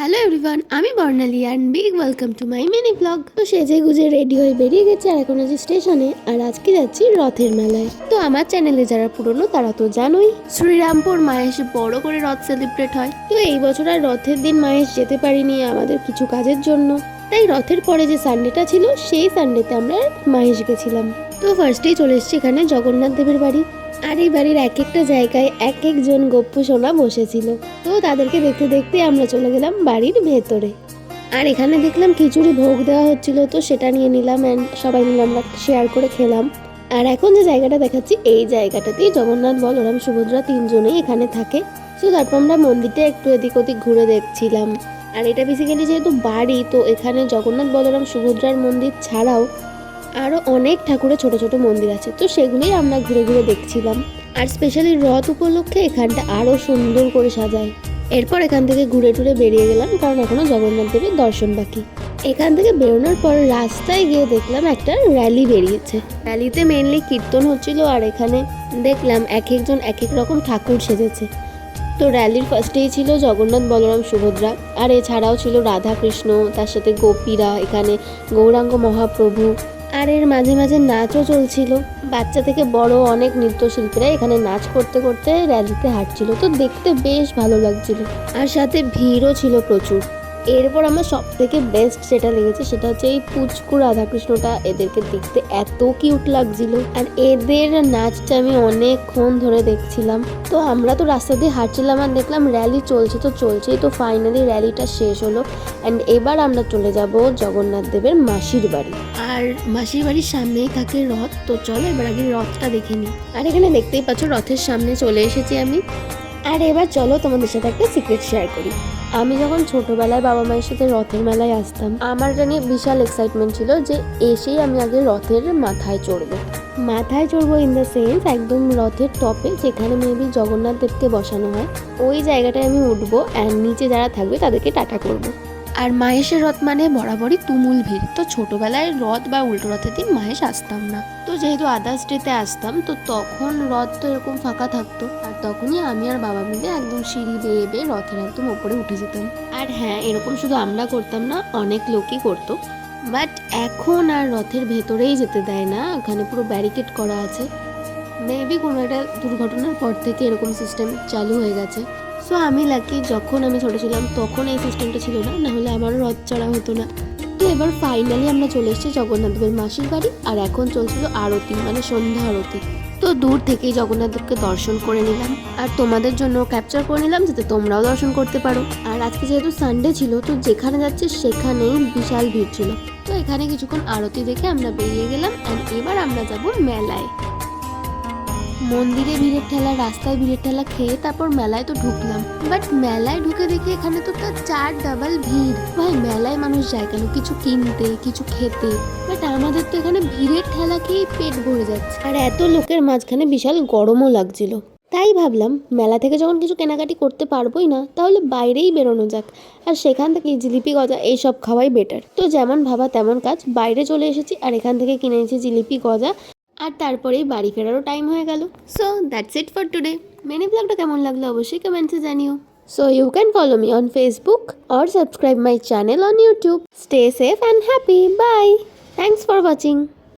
Hello everyone আমি Barnali and big welcome to my mini blog তো সেজে গুজে রেডি হয়ে বেরিয়ে গেছে আর এখন আছি স্টেশনে আর আজকে যাচ্ছি রথের মেলায়। তো আমার চ্যানেলে যারা পুরনো, তারা তো জানোই, শ্রীরামপুর মাহেশে বড় করে রথ সেলিব্রেট হয়। তো এই বছর আর রথের দিন মাহেশ যেতে পারিনি আমাদের কিছু কাজের জন্য। তাই রথের পরে যে সানডেটা ছিল, সেই সানডেতে আমরা মাহেশ গেছিলাম। তো ফার্স্টেই চলে এসেছি এখানে জগন্নাথ দেবের বাড়ি। আর এই বাড়ির এক একটা জায়গায় এক একজন গপ্পু সোনা বসেছিল। তো তাদেরকে দেখতে দেখতে আমরা চলে গেলাম বাড়ির ভেতরে। আর এখানে দেখলাম খিচুড়ি ভোগ দেওয়া হচ্ছিল, তো সেটা নিয়ে নিলাম অ্যান্ড সবাই মিলে আমরা শেয়ার করে খেলাম। আর এখন যে জায়গাটা দেখাচ্ছি, এই জায়গাটাতেই জগন্নাথ, বলরাম, সুভদ্রা তিনজনেই এখানে থাকে। তো তারপর আমরা মন্দিরটা একটু এদিক ওদিক ঘুরে দেখছিলাম। আর এটা বেসিক্যালি যেহেতু বাড়ি, তো এখানে জগন্নাথ, বলরাম, সুভদ্রার মন্দির ছাড়াও আরও অনেক ঠাকুরের ছোট ছোট মন্দির আছে, তো সেগুলোই আমরা ঘুরে ঘুরে দেখছিলাম। আর স্পেশালি রথ উপলক্ষে এখানটা আরও সুন্দর করে সাজায়। এরপর এখান থেকে ঘুরে টুরে বেরিয়ে গেলাম, কারণ এখনও জগন্নাথ দেবের দর্শন বাকি। এখান থেকে বেরোনোর পর রাস্তায় গিয়ে দেখলাম একটা র্যালি বেরিয়েছে। র্যালিতে মেনলি কীর্তন হচ্ছিল, আর এখানে দেখলাম এক একজন এক এক রকম ঠাকুর সেজেছে। তো র্যালির ফার্স্টেই ছিল জগন্নাথ বলরাম সুভদ্রা, আর এছাড়াও ছিল রাধা কৃষ্ণ তার সাথে গোপীরা, এখানে গৌরাঙ্গ মহাপ্রভু আর এর মাঝে মাঝে নাচও চলছিল। বাচ্চা থেকে বড় অনেক নৃত্যশিল্পীরা এখানে নাচ করতে করতে র্যালিতে হাঁটছিল। তো দেখতে বেশ ভালো লাগছিল। আর সাথে ভিড়ও ছিল প্রচুর। এরপর আমার সব থেকে বেস্ট যেটা লেগেছে সেটা হচ্ছে এই পুচকু রাধাকৃষ্ণটা এদেরকে দেখতে এত কিউট লাগছিল। আর এদের নাচটা আমি অনেকক্ষণ ধরে দেখছিলাম। তো আমরা তো রাস্তা দিয়ে হাঁটছিলাম আর দেখলাম র্যালি চলছে তো চলছেই। তো ফাইনালি র্যালিটা শেষ হলো। অ্যান্ড এবার আমরা চলে যাব জগন্নাথ দেবের মাসির বাড়ি। আর মাসির বাড়ির সামনেই থাকে রথ। তো চলো এবার আগে রথটা দেখে নিই। আর এখানে দেখতেই পাচ্ছ রথের সামনে চলে এসেছি আমি। আর এবার চলো তোমাদের সাথে একটা সিক্রেট শেয়ার করি। আমি যখন ছোটবেলায় বাবা মায়ের সাথে রথের মেলায় আসতাম, আমার এটা নিয়ে বিশাল এক্সাইটমেন্ট ছিল যে এসেই আমি আগে রথের মাথায় চড়বো। মাথায় চড়বো ইন দ্য সেন্স একদম রথের টপে যেখানে মেবি জগন্নাথ দেবকে বসানো হয়, ওই জায়গাটায় আমি উঠবো অ্যান্ড নিচে যারা থাকবে তাদেরকে টাটা করব। আর মাহেশের রথ মানে বরাবরই তুমুল ভিড়। তো ছোটবেলায় রথ বা উল্টো রথের দিন মাহেশ আসতাম না। তো যেহেতু আদার্স ডেতে আসতাম, তো তখন রথ তো এরকম ফাঁকা থাকতো। আর তখনই আমি আর বাবা মিলে একদম সিঁড়ি বেয়ে বেয়ে রথের একদম ওপরে উঠে যেতাম। আর হ্যাঁ এরকম শুধু আমরা করতাম না, অনেক লোকই করতো। বাট এখন আর রথের ভেতরেই যেতে দেয় না, ওখানে পুরো ব্যারিকেড করা আছে। মেবি কোনো একটা দুর্ঘটনার পর থেকে এরকম সিস্টেম চালু হয়ে গেছে। সো আমি লাকি যখন আমি ছোটো ছিলাম, তখন এই সিস্টেমটা ছিল না, নাহলে আমারও রথ চড়া হতো না। তো এবার ফাইনালি আমরা চলে এসেছি জগন্নাথ দেবের মাসির বাড়ি, আর এখন চলছিল আরতি মানে সন্ধ্যা আরতি। তো দূর থেকেই জগন্নাথ দেবকে দর্শন করে নিলাম, আর তোমাদের জন্য ক্যাপচার করে নিলাম যাতে তোমরাও দর্শন করতে পারো। আর আজকে যেহেতু সানডে ছিল, তো যেখানে যাচ্ছে সেখানেই বিশাল ভিড় ছিল। তো এখানে কিছুক্ষণ আরতি দেখে আমরা বেরিয়ে গেলাম অ্যান্ড এবার আমরা যাব মেলায়। মন্দিরে ভিড়ের ঠেলা, রাস্তায় ভিড়ের ঠেলা খেয়ে তারপর মেলায় তো ঢুকলাম। বাট মেলায় ঢুকে দেখি এখানে তো তার চার ডাবল ভিড়। ভাই, মেলায় মানুষ যায় কেন? কিছু কিনতে, কিছু খেতে। বাট আমাদের তো এখানে ভিড়ের ঠেলা খেয়েই পেট ভরে যাচ্ছে। আর এত লোকের মাঝখানে বিশাল গরমও লাগছিল। তাই ভাবলাম, মেলা থেকে যখন কিছু কেনাকাটি করতে পারবোই না, তাহলে বাইরেই বেরোনো যাক। আর সেখান থেকে জিলিপি গজা, এইসব খাওয়াই বেটার তো যেমন ভাবা তেমন কাজ, বাইরে চলে এসেছি আর এখান থেকে কিনে নিয়েছি জিলিপি গজা। আর তারপরেই বাড়ি ফেরারও টাইম হয়ে গেল। So that's it for today many ব্লগটা কেমন লাগল অবশ্যই কমেন্টসে জানিও। So you can follow me on Facebook or subscribe my channel on YouTube stay safe and happy bye thanks for watching